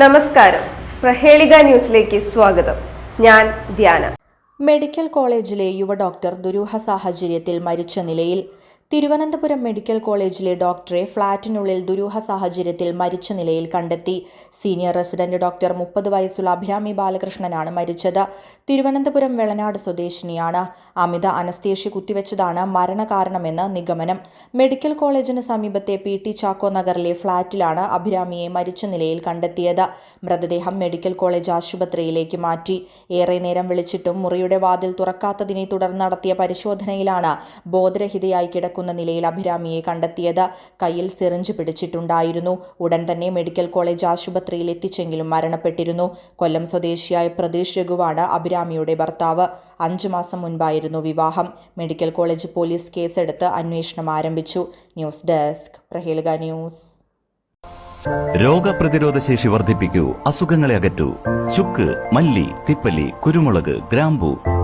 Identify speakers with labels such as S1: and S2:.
S1: നമസ്കാരം. പ്രഹേളിക ന്യൂസിലേക്ക് സ്വാഗതം. ഞാൻ ധ്യാന.
S2: മെഡിക്കൽ കോളേജിലെ യുവ ഡോക്ടർ ദുരൂഹ സാഹചര്യത്തിൽ മരിച്ച നിലയിൽ തിരുവനന്തപുരം മെഡിക്കൽ കോളേജിലെ ഡോക്ടറെ ഫ്ളാറ്റിനുള്ളിൽ ദുരൂഹ സാഹചര്യത്തിൽ മരിച്ച നിലയിൽ കണ്ടെത്തി. സീനിയർ റെസിഡന്റ് ഡോക്ടർ മുപ്പത് വയസ്സുള്ള അഭിരാമി ബാലകൃഷ്ണനാണ് മരിച്ചത്. തിരുവനന്തപുരം വെളനാട് സ്വദേശിനിയാണ്. അമിത അനസ്തേഷ്യ കുത്തിവെച്ചതാണ് മരണകാരണമെന്ന് നിഗമനം. മെഡിക്കൽ കോളേജിന് സമീപത്തെ പി ടി ചാക്കോ നഗറിലെ ഫ്ളാറ്റിലാണ് അഭിരാമിയെ മരിച്ച നിലയിൽ കണ്ടെത്തിയത്. മൃതദേഹം മെഡിക്കൽ കോളേജ് ആശുപത്രിയിലേക്ക് മാറ്റി. ഏറെ നേരം വിളിച്ചിട്ടും മുറിയുടെ വാതിൽ തുറക്കാത്തതിനെ തുടർന്ന് നടത്തിയ പരിശോധനയിലാണ് ബോധരഹിതയായി കിടക്കുന്ന നിലയിൽ അഭിരാമിയെ കണ്ടെത്തിയത്. കയ്യിൽ സിറിഞ്ച് പിടിച്ചിട്ടുണ്ടായിരുന്നു. ഉടൻ തന്നെ മെഡിക്കൽ കോളേജ് ആശുപത്രിയിൽ എത്തിച്ചെങ്കിലും മരണപ്പെട്ടിരുന്നു. കൊല്ലം സ്വദേശിയായ പ്രതീഷ് രഘുവാണ് അഭിരാമിയുടെ ഭർത്താവ്. അഞ്ചു മാസം മുൻപായിരുന്നു വിവാഹം. മെഡിക്കൽ കോളേജ് പോലീസ് കേസെടുത്ത് അന്വേഷണം ആരംഭിച്ചു. News desk Prahelika news.
S3: രോഗപ്രതിരോധ ശേഷി വർദ്ധിപ്പിക്കൂ. അസുഖങ്ങളെ അകറ്റൂ. ചുക്ക് മല്ലി തിപ്പല്ലി കുരുമുളക് ഗ്രാമ്പു